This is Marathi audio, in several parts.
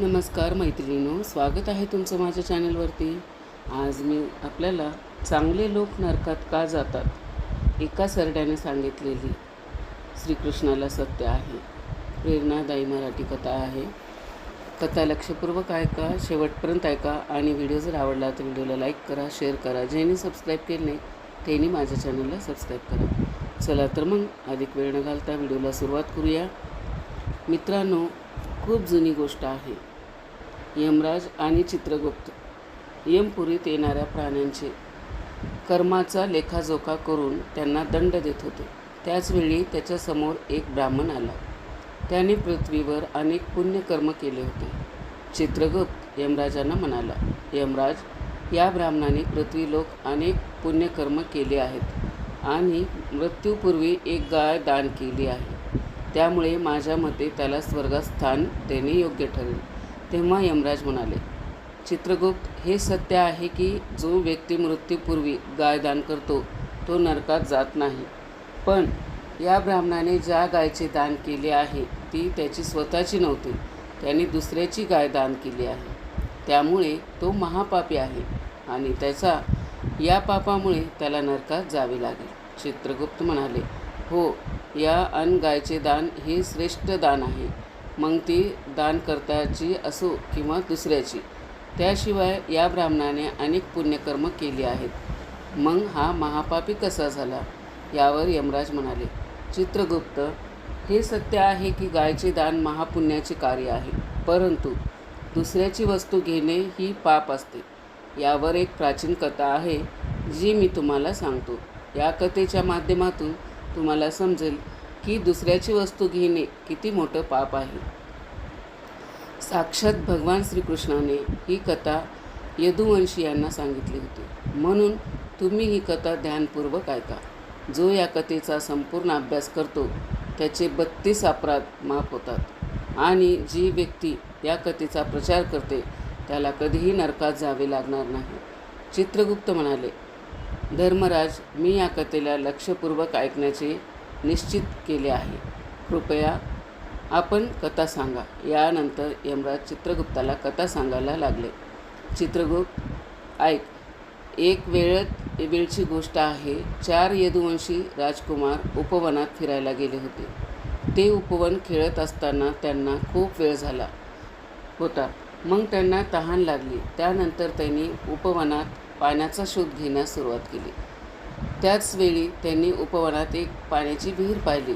नमस्कार मैत्रिणींनो स्वागत आहे तुमचं माझ्या चॅनलवरती. आज मी आपल्याला चांगले लोक नरकात का जातात एका सरड्याने सांगितलेली श्रीकृष्णाला सत्य आहे. प्रेरणादायी मराठी कथा आहे. कथा लक्षपूर्वक ऐका शेवटपर्यंत ऐका आणि व्हिडिओ जर आवडला तर व्हिडिओला लाईक करा शेअर करा ज्यांनी सबस्क्राईब केले नाही त्यांनी माझ्या चॅनलला सबस्क्राईब करा. चला तर मग अधिक वेळ न घालता व्हिडिओला सुरुवात करूया. मित्रांनो खूप जुनी गोष्ट आहे. यमराज आणि चित्रगुप्त. यमपुरीत येणाऱ्या प्राण्यांचे कर्माचा लेखाजोखा करून त्यांना दंड देत होते. त्याचवेळी त्याच्यासमोर एक ब्राह्मण आला. त्याने पृथ्वीवर अनेक पुण्यकर्म केले होते. चित्रगुप्त यमराजांना म्हणाला यमराज या ब्राह्मणाने पृथ्वीलोक अनेक पुण्यकर्म केले आहेत आणि मृत्यूपूर्वी एक गाय दान केली आहे. त्यामुळे माझ्या मते त्याला स्वर्गात स्थान देणे योग्य ठरेल. तेव्हा यमराज म्हणाले चित्रगुप्त हे सत्य आहे की जो व्यक्ती मृत्यूपूर्वी गाय दान करतो तो नरकात जात नाही. पण या ब्राह्मणाने ज्या गायचे दान केले आहे ती त्याची स्वतःची नव्हती त्याने दुसऱ्याची गाय दान केली आहे. त्यामुळे तो महापापी आहे आणि त्याचा या पापामुळे त्याला नरकात जावे लागेल. चित्रगुप्त म्हणाले हो या अन गायचे दान हे श्रेष्ठ दान आहे. मग ती दानकर्त्याची असो किंवा दुसऱ्याची. त्याशिवाय या ब्राह्मणाने अनेक पुण्यकर्म केली आहेत. मग हा महापापी कसा झाला? यावर यमराज म्हणाले चित्रगुप्त हे सत्य आहे की गायचे दान महापुण्याचे कार्य आहे. परंतु दुसऱ्याची वस्तू घेणे ही पाप असते. यावर एक प्राचीन कथा आहे जी मी तुम्हाला सांगतो. या कथेच्या माध्यमातून तुम्हाला समजेल की दुसऱ्याची वस्तू घेणे किती मोठं पाप आहे. साक्षात भगवान श्रीकृष्णाने ही कथा यदुवंशी यांना सांगितली होती. म्हणून तुम्ही ही कथा ध्यानपूर्वक ऐका. जो या कथेचा संपूर्ण अभ्यास करतो त्याचे बत्तीस अपराध माफ होतात. आणि जी व्यक्ती या कथेचा प्रचार करते त्याला कधीही नरकात जावे लागणार नाही. चित्रगुप्त म्हणाले धर्मराज मी या कथेला लक्षपूर्वक ऐकण्याचे निश्चित केले आहे. कृपया आपण कथा सांगा. यानंतर यमराज चित्रगुप्ताला कथा सांगायला लागले. चित्रगुप्त ऐक. एक वेळत वेळची गोष्ट आहे. चार यदुवंशी राजकुमार उपवनात फिरायला गेले होते. ते उपवन खेळत असताना त्यांना खूप वेळ झाला होता. मग त्यांना तहान लागली. त्यानंतर त्यांनी उपवनात पाण्याचा शोध घेण्यास सुरुवात केली. त्याचवेळी त्यांनी उपवनात एक पाण्याची विहीर पाहिली.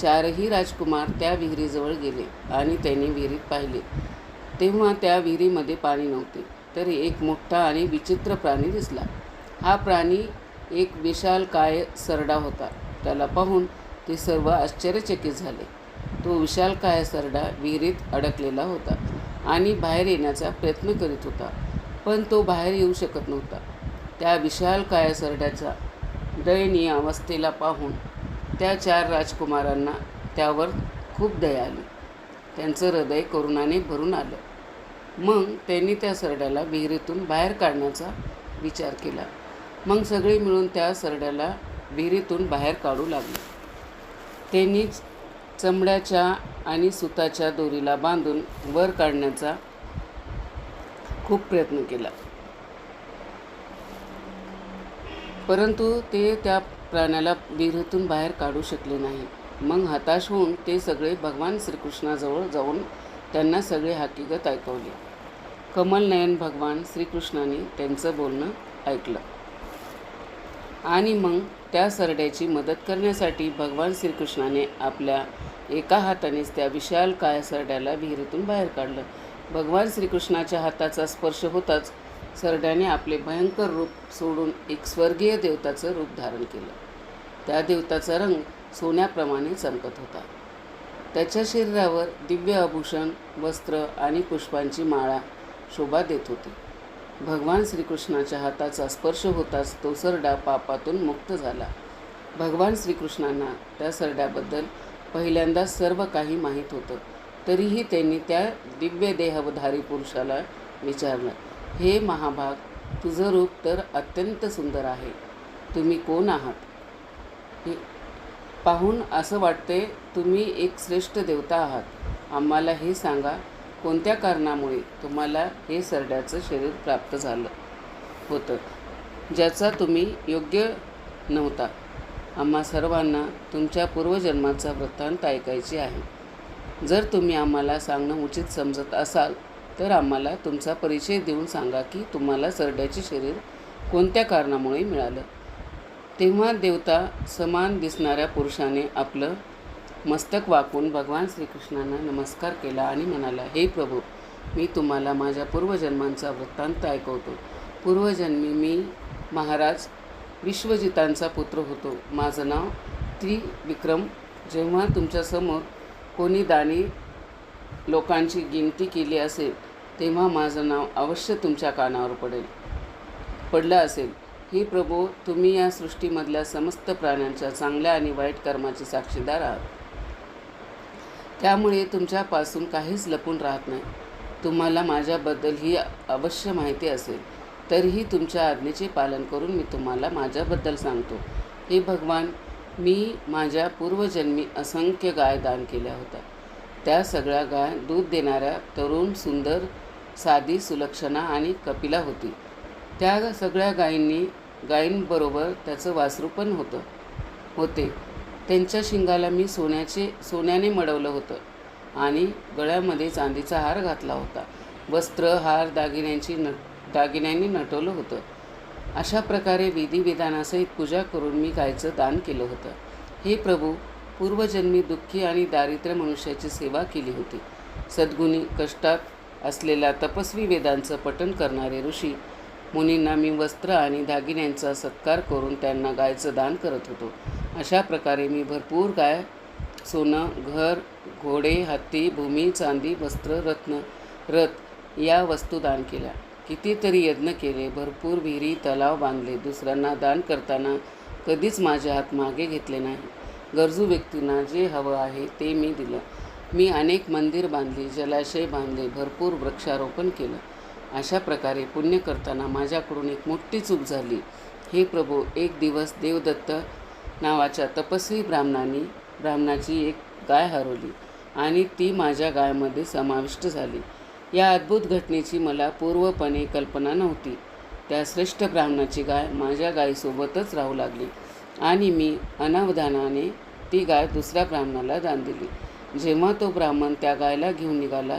चारही राजकुमार त्या विहिरीजवळ गेले आणि त्यांनी विहिरीत पाहिले. तेव्हा त्या विहिरीमध्ये पाणी नव्हते तरी एक मोठा आणि विचित्र प्राणी दिसला. हा प्राणी एक विशाल काय सरडा होता. त्याला पाहून ते सर्व आश्चर्यचकित झाले. तो विशाल काय सरडा विहिरीत अडकलेला होता आणि बाहेर येण्याचा प्रयत्न करीत होता पण तो बाहेर येऊ शकत नव्हता. त्या विशाल काय सरड्याचा दयनीय अवस्थेला पाहून त्या चार राजकुमारांना त्यावर खूप दया आली. त्यांचं हृदय करुणाने भरून आलं. मग त्यांनी त्या सरड्याला विहिरीतून बाहेर काढण्याचा विचार केला. मग सगळे मिळून त्या सरड्याला विहिरीतून बाहेर काढू लागले. त्यांनी चमड्याच्या आणि सुताच्या दोरीला बांधून वर काढण्याचा खूप प्रयत्न केला. परंतु ते त्या प्राण्याला विहिरीतून बाहेर काढू शकले नाही. मग हताश होऊन ते सगळे भगवान श्रीकृष्णाजवळ जाऊन त्यांना सगळे हकीकत ऐकवले. कमलनयन भगवान श्रीकृष्णाने त्यांचं बोलणं ऐकलं. आणि मग त्या सरड्याची मदत करण्यासाठी भगवान श्रीकृष्णाने आपल्या एका हातानेच त्या विशाल काय सरड्याला विहिरीतून बाहेर काढलं. भगवान श्रीकृष्णाच्या हाताचा स्पर्श होताच सरड्याने आपले भयंकर रूप सोडून एक स्वर्गीय देवताचं रूप धारण केलं. त्या देवताचा रंग सोन्याप्रमाणे चमकत होता. त्याच्या शरीरावर दिव्य आभूषण वस्त्र आणि पुष्पांची माळा शोभा देत होती. भगवान श्रीकृष्णाच्या हाताचा स्पर्श होताच तो सरडा पापातून मुक्त झाला. भगवान श्रीकृष्णांना त्या सरड्याबद्दल पहिल्यांदाच सर्व काही माहीत होतं. तरीही त्यांनी त्या दिव्य देहधारी पुरुषाला विचारलं. हे महाभाग तुझं रूप तर अत्यंत सुंदर आहे. तुम्ही कोण आहात? हे पाहून असं वाटते तुम्ही एक श्रेष्ठ देवता आहात. आम्हाला हे सांगा कोणत्या कारणामुळे तुम्हाला हे सरड्याचं शरीर प्राप्त झालं होतं? ज्याचा तुम्ही योग्य नव्हता. आम्हा सर्वांना तुमच्या पूर्वजन्माचा वृत्तांत ऐकायचे आहे. जर तुम्ही आम्हाला सांगणं उचित समजत असाल तर आम्हाला तुमचा परिचय देऊन सांगा की तुम्हाला सरड्याचे शरीर कोणत्या कारणामुळे मिळालं? तेव्हा देवता समान दिसणाऱ्या पुरुषाने आपलं मस्तक वाकून भगवान श्रीकृष्णांना नमस्कार केला आणि म्हणाला हे प्रभू मी तुम्हाला माझ्या पूर्वजन्मांचा वृत्तांत ऐकवतो. पूर्वजन्मी मी महाराज विश्वजितांचा पुत्र होतो. माझं नाव त्रिविक्रम. जेव्हा तुमच्यासमोर कोणी दानी लोकांची गिनती केली असेल तेव्हा माझं नाव अवश्य तुमच्या कानावर पडेल. पडलं असेल. हे प्रभू तुम्ही या सृष्टीमधल्या समस्त प्राण्यांच्या चांगल्या आणि वाईट कर्माचे साक्षीदार आहात. त्यामुळे तुमच्यापासून काहीच लपून राहत नाही. तुम्हाला माझ्याबद्दल ही अवश्य माहिती असेल. तरीही तुमच्या आज्ञेचे पालन करून मी तुम्हाला माझ्याबद्दल सांगतो. हे भगवान मी माझ्या पूर्वजन्मी असंख्य गाय दान केल्या होत्या. त्या सगळ्या गाय दूध देणाऱ्या तरुण सुंदर साधी सुलक्षणा आणि कपिला होती. त्या सगळ्या गायींनी गायींबरोबर त्याचं वासरू पण होतं होते. त्यांच्या शिंगाला मी सोन्याचे सोन्याने मडवलं होतं आणि गळ्यामध्ये चांदीचा हार घातला होता. वस्त्र हार दागिन्यांची न दागिन्यांनी नटवलं होतं. अशा प्रकारे विधिविधानासहित पूजा करून मी गायचं दान केलं होतं. हे प्रभू पूर्वजन्मी दुःखी आणि दारिद्र्य मनुष्याची सेवा केली होती. सद्गुणी कष्टात असलेल्या तपस्वी वेदांचं पठण करणारे ऋषी मुनींना मी वस्त्र आणि दागिन्यांचा सत्कार करून त्यांना गायचं दान करत होतो. अशा प्रकारे मी भरपूर गाय सोनं घर घोडे हत्ती भूमी चांदी वस्त्र रत्न रथ या वस्तू दान केल्या. कितीतरी यज्ञ केले भरपूर विहिरी तलाव बांधले दुसऱ्यांना दान करताना कधीच माझे हात मागे घेतले नाही. गरजू व्यक्तींना जे हवं आहे ते मी दिलं. मी अनेक मंदिर बांधली जलाशय बांधले भरपूर वृक्षारोपण केलं. अशा प्रकारे पुण्य करताना माझ्याकडून एक मोठी चूक झाली. हे प्रभू एक दिवस देवदत्त नावाच्या तपस्वी ब्राह्मणांनी ब्राह्मणाची एक गाय हरवली आणि ती माझ्या गायमध्ये समाविष्ट झाली. या अद्भुत घटनेची मला पूर्वपणे कल्पना नव्हती. त्या श्रेष्ठ ब्राह्मणाची गाय माझ्या गायीसोबतच राहू लागली आणि मी अनावधानाने ती गाय दुसऱ्या ब्राह्मणाला दान दिली. जेव्हा तो ब्राह्मण त्या गायला घेऊन निघाला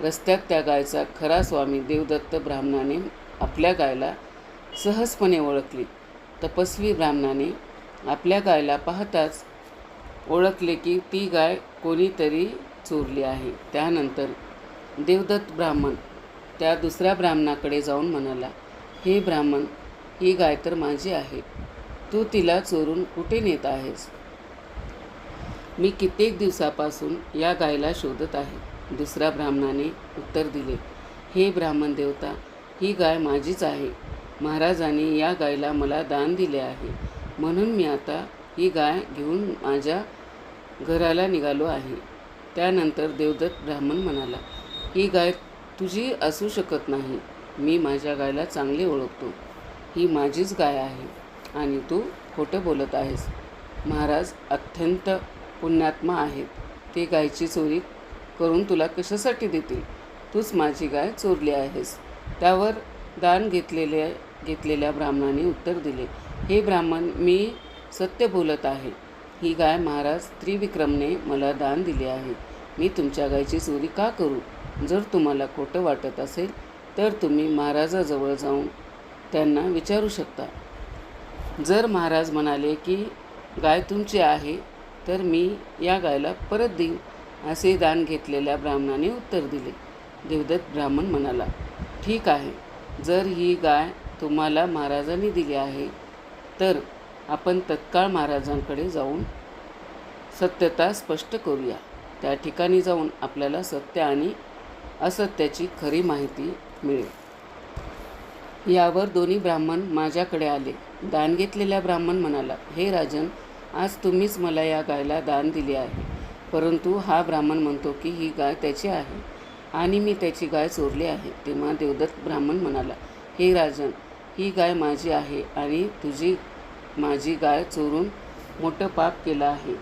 रस्त्यात त्या गायचा खरा स्वामी देवदत्त ब्राह्मणाने आपल्या गायला सहजपणे ओळखली. तपस्वी ब्राह्मणाने आपल्या गायला पाहताच ओळखले की ती गाय कोणीतरी चोरली आहे. त्यानंतर देवदत्त ब्राह्मण त्या दुसऱ्या ब्राह्मणाकडे जाऊन म्हणाला हे ब्राह्मण ही गाय तर माझी आहे. तू तिला चोरून कुठे नेत आहेस? मी कित्येक दिवसापासून या गायला शोधत आहे. दुसऱ्या ब्राह्मणाने उत्तर दिले हे ब्राह्मण देवता ही गाय माझीच आहे. महाराजांनी या गायला मला दान दिले आहे. म्हणून मी आता ही गाय घेऊन माझ्या घराला निघालो आहे. त्यानंतर देवदत्त ब्राह्मण म्हणाला ही गाय तुझी असू शकत नाही. मी माझ्या गायला चांगले ओळखतो. ही माझीच गाय आहे आणि तू खोटं बोलत आहेस. महाराज अत्यंत पुण्यात्मा आहेत ते गायची चोरी करून तुला कशासाठी देतील तूच माझी गाय चोरली आहेस. त्यावर दान घेतलेल्या घेतलेल्या ब्राह्मणाने उत्तर दिले. हे ब्राह्मण मी सत्य बोलत आहे. ही गाय महाराज त्रिविक्रमने मला दान दिले आहे. मी तुमच्या गायची चोरी का करू? जर तुम्हाला खोटं वाटत असेल तर तुम्ही महाराजाजवळ जाऊन त्यांना विचारू शकता. जर महाराज म्हणाले की गाय तुमची आहे तर मी या गायला परत देईन असे दान घेतलेल्या ब्राह्मणाने उत्तर दिले. देवदत्त ब्राह्मण म्हणाला ठीक आहे. जर ही गाय तुम्हाला महाराजांनी दिली आहे तर आपण तत्काळ महाराजांकडे जाऊन सत्यता स्पष्ट करूया. त्या ठिकाणी जाऊन आपल्याला सत्य आणि असत्याची खरी माहिती मिळेल. यावर दोन्ही ब्राह्मण माझ्याकडे आले. दान घेतलेल्या ब्राह्मण म्हणाला हे राजन आज तुम्हीच मला या गायला दान दिले आहे. परंतु हा ब्राह्मण म्हणतो की ही गाय त्याची आहे आणि मी त्याची गाय चोरली आहे. तेव्हा देवदत्त ब्राह्मण म्हणाला हे राजन ही गाय माझी आहे आणि तुझी माझी गाय चोरून मोठं पाप केलं आहे.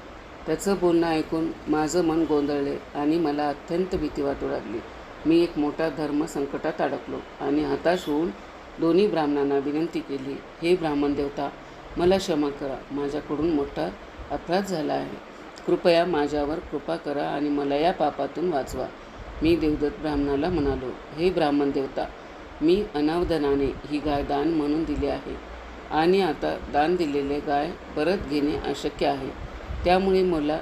त्याचं बोलणं ऐकून माझं मन गोंधळले आणि मला अत्यंत भीती वाटू लागली. मी एक मोठा धर्म संकटात अडकलो आणि हताश होऊन दोन्ही ब्राह्मणांना विनंती केली हे ब्राह्मण देवता मला क्षमा करा. माझ्याकडून मोठा अपराध झाला आहे. कृपया माझ्यावर कृपा करा आणि मला या पापातून वाचवा. मी देवदत्त ब्राह्मणाला म्हणालो हे ब्राह्मण देवता मी अनावधानाने ही गाय दान म्हणून दिली आहे आणि आता दान दिलेले गाय परत घेणे अशक्य आहे. त्यामुळे मला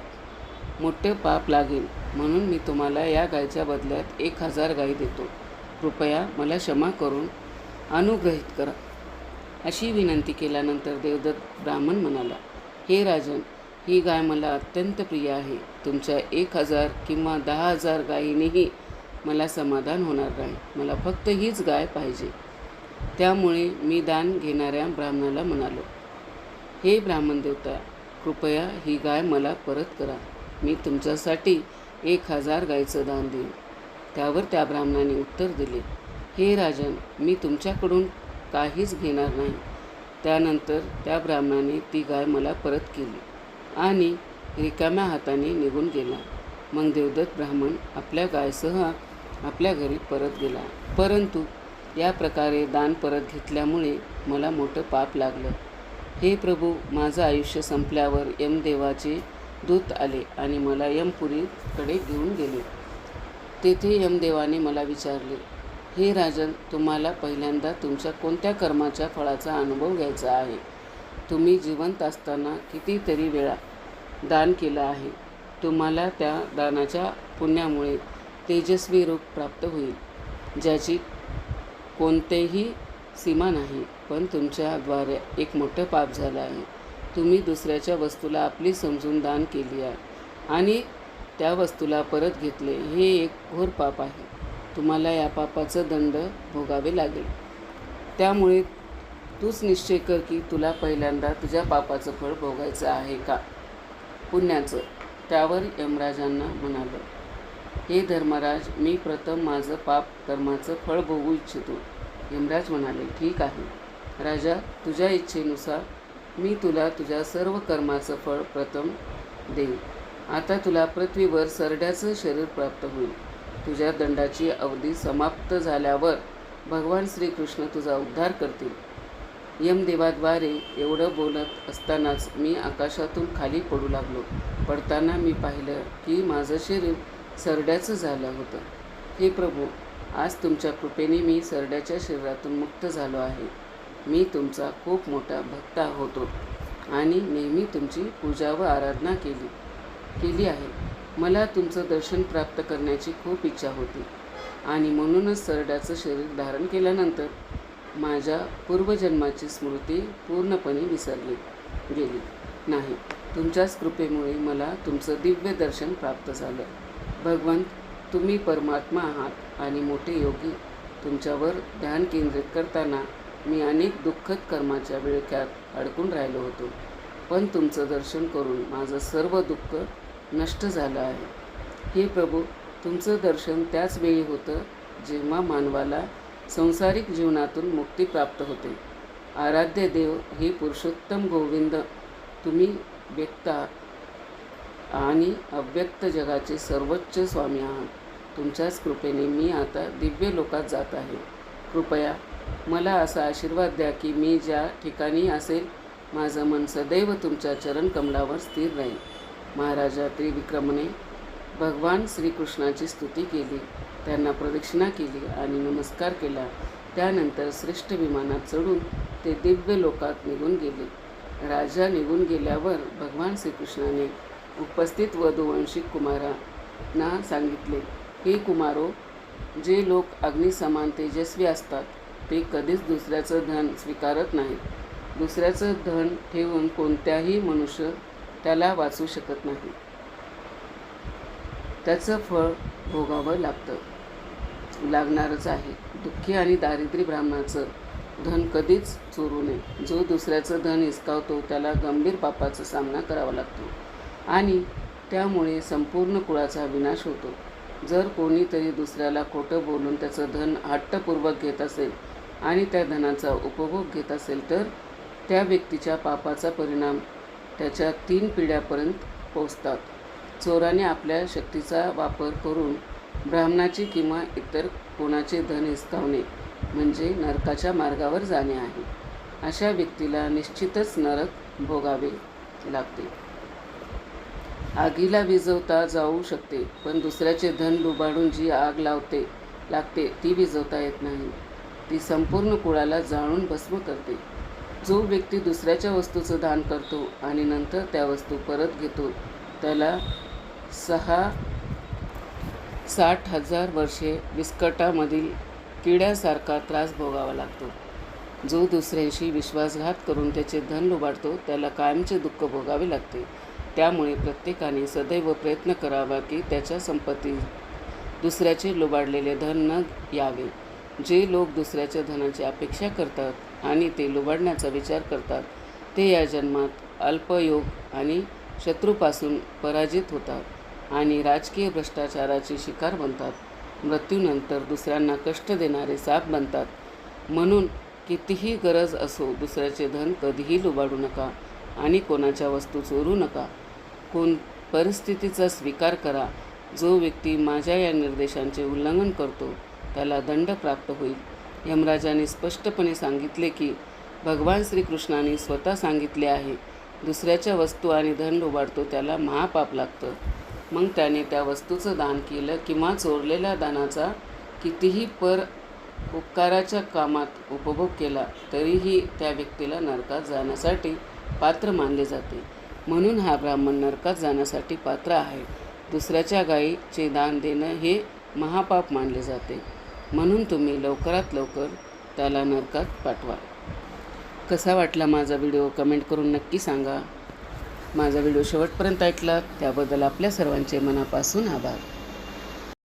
मोठे पाप लागेल. म्हणून मी तुम्हाला या गायच्या बदल्यात एक हजार गायी देतो. कृपया मला क्षमा करून अनुग्रहित करा. अशी विनंती केल्यानंतर देवदत्त ब्राह्मण म्हणाला हे राजन ही गाय मला अत्यंत प्रिय आहे. तुमच्या एक हजार किंवा दहा हजार गायीनेही मला समाधान होणार नाही. मला फक्त हीच गाय पाहिजे. त्यामुळे मी दान घेणाऱ्या ब्राह्मणाला म्हणालो हे ब्राह्मण देवता कृपया ही गाय मला परत करा. मी तुमच्यासाठी एक हजार गायीचं दान देईन. त्यावर त्या ब्राह्मणाने उत्तर दिले हे राजन मी तुमच्याकडून काहीच घेणार नाही. त्यानंतर त्या ब्राह्मणाने ती गाय मला परत केली आणि रिकाम्या हाताने निघून गेला. मग देवदत्त ब्राह्मण आपल्या गायसह आपल्या घरी परत गेला. परंतु या प्रकारे दान परत घेतल्यामुळे मला मोठं पाप लागलं. हे प्रभू माझं आयुष्य संपल्यावर यमदेवाचे दूत आले आणि मला यमपुरीकडे घेऊन गेले. तेथे यमदेवाने मला विचारले हे राजन तुम्हाला पहिल्यांदा तुमच्या कोणत्या कर्माच्या फळाचा अनुभव घ्यायचा आहे? तुम्ही जिवंत असताना कितीतरी वेळा दान केलं आहे. तुम्हाला त्या दानाच्या पुण्यामुळे तेजस्वी रूप प्राप्त होईल ज्याची कोणतेही सीमा नाही पण तुमच्याद्वारे एक मोठं पाप झालं आहे. तुम्ही दुसऱ्याच्या वस्तूला आपली समजून दान केली आहे आणि त्या वस्तूला परत घेतले हे एक घोर पाप आहे. तुम्हाला या पापाचं दंड भोगावे लागेल. त्यामुळे तूच निश्चय कर की तुला पहिल्यांदा तुझ्या पापाचं फळ भोगायचं आहे का? पुण्याचं त्यावर यमराजांना म्हणालं हे धर्मराज मी प्रथम माझं पाप कर्माचं फळ भोगू इच्छितो. यमराज म्हणाले ठीक आहे. राजा तुझ्या इच्छेनुसार मी तुला तुझ्या सर्व कर्माचं फळ प्रथम देईन. आता तुला पृथ्वीवर सरड्याचं शरीर प्राप्त होईल. तुझ्या दंडाची अवधी समाप्त झाल्यावर भगवान श्रीकृष्ण तुझा उद्धार करतील. यमदेवाद्वारे एवढं बोलत असतानाच मी आकाशातून खाली पडू लागलो. पडताना मी पाहिलं की माझं शरीर सरड्याचं झालं होतं. हे प्रभू आज तुमच्या कृपेने मी सरड्याच्या शरीरातून मुक्त झालो आहे. मी तुमचा खूप मोठा भक्त होतो आणि नेहमी तुमची पूजा व आराधना केली केली आहे. मला तुमचं दर्शन प्राप्त करण्याची खूप इच्छा होती. आणि म्हणूनच सरड्याचं शरीर धारण केल्यानंतर माझ्या पूर्वजन्माची स्मृती पूर्णपणे विसरली गेली नाही. तुमच्याच कृपेमुळे मला तुमचं दिव्य दर्शन प्राप्त झालं. भगवंत तुम्ही परमात्मा आहात आणि मोठे योगी. तुमच्यावर ध्यान केंद्रित करताना मी अनेक दुःखद कर्माच्या विळख्यात अडकून राहिलो होतो. पण तुमचं दर्शन करून माझं सर्व दुःख नष्ट झालं आहे. हे प्रभू तुमचं दर्शन त्याच वेळी होतं जेव्हा मानवाला संसारिक जीवनातून मुक्ती प्राप्त होते. आराध्य देव हे पुरुषोत्तम गोविंद तुम्ही व्यक्त आणि अव्यक्त जगाचे सर्वोच्च स्वामी आहात. तुमच्याच कृपेने मी आता दिव्य लोकात जात आहे. कृपया मला असा आशीर्वाद द्या की मी ज्या ठिकाणी असेल माझं मन सदैव तुमच्या चरणकमलावर स्थिर राहील. महाराजा त्रिविक्रमने भगवान श्रीकृष्णाची स्तुती केली. त्यांना प्रदक्षिणा केली आणि नमस्कार केला. त्यानंतर श्रेष्ठ विमानात चढून ते दिव्य लोकात निघून गेले. राजा निघून गेल्यावर भगवान श्रीकृष्णाने उपस्थित वधुवंशिक कुमारांना सांगितले हे कुमारो जे लोक अग्निसमान तेजस्वी असतात ते कधीच दुसऱ्याचं धन स्वीकारत नाहीत. दुसऱ्याचं धन ठेवून कोणत्याही मनुष्य त्याला वाचू शकत नाही. त्याचं फळ भोगावं लागतं. लागणारच आहे. दुःखी आणि दारिद्र्य ब्राह्मणाचं धन कधीच चोरू नये. जो दुसऱ्याचं धन हिसकावतो त्याला गंभीर पापाचा सामना करावा लागतो. आणि त्यामुळे संपूर्ण कुळाचा विनाश होतो. जर कोणीतरी दुसऱ्याला खोटं बोलून त्याचं धन हट्टपूर्वक घेत असेल आणि त्या धनाचा उपभोग घेत असेल तर त्या व्यक्तीच्या पापाचा परिणाम त्याच्या तीन पिढ्यापर्यंत पोचतात चोराने आपल्या शक्तीचा वापर करून ब्राह्मणाची किंवा इतर कोणाचे धन हिसकावणे म्हणजे नरकाच्या मार्गावर जाणे आहे. अशा व्यक्तीला निश्चितच नरक भोगावे लागते. आगीला विझवता जाऊ शकते पण दुसऱ्याचे धन लुबाडून जी आग लावते लागते ती विझवता येत नाही. ती संपूर्ण कुळाला जाळून भस्म करते. जो व्यक्ती दुसऱ्याच्या वस्तूचं दान करतो आणि नंतर त्या वस्तू परत घेतो त्याला सहा साठ हजार वर्षे विस्कटामधील किड्यासारखा त्रास भोगावा लागतो. जो दुसऱ्यांशी विश्वासघात करून त्याचे धन लुबाडतो त्याला कायमचे दुःख भोगावे लागते. त्यामुळे प्रत्येकाने सदैव प्रयत्न करावा की त्याच्या संपत्ती दुसऱ्याचे लुबाडलेले धन न यावे. जे लोक दुसऱ्याच्या धनाची अपेक्षा करतात आणि ते लुबाडण्याचा विचार करतात. ते या जन्मात अल्पयोग आणि शत्रूपासून पराजित होतात आणि राजकीय भ्रष्टाचाराची शिकार बनतात. मृत्यूनंतर दुसऱ्यांना कष्ट देणारे साप बनतात. म्हणून कितीही गरज असो दुसऱ्याचे धन कधीही लुबाडू नका आणि कोणाच्या वस्तू चोरू नका. कोण परिस्थितीचा स्वीकार करा. जो व्यक्ती माझ्या या निर्देशांचे उल्लंघन करतो त्याला दंड प्राप्त होईल. यमराजाने स्पष्टपणे सांगितले की भगवान श्रीकृष्णाने स्वतः सांगितले आहे दुसऱ्याच्या वस्तू आणि धन लुबाडतो त्याला महापाप लागतं. मग त्याने त्या वस्तूचं दान केलं किंवा चोरलेल्या दानाचा कितीही पर उपकाराच्या कामात उपभोग केला तरीही त्या व्यक्तीला नरकात जाण्यासाठी पात्र मानले जाते. म्हणून हा ब्राह्मण नरकात जाण्यासाठी पात्र आहे. दुसऱ्याच्या गायीचे दान देणं हे महापाप मानले जाते. म्हणून तुम्ही लवकरात लवकर त्याला नरकात पाठवा. कसा वाटला माझा व्हिडिओ कमेंट करून नक्की सांगा. माझा व्हिडिओ शेवटपर्यंत ऐकला त्याबद्दल आपल्या सर्वांचे मनापासून आभार.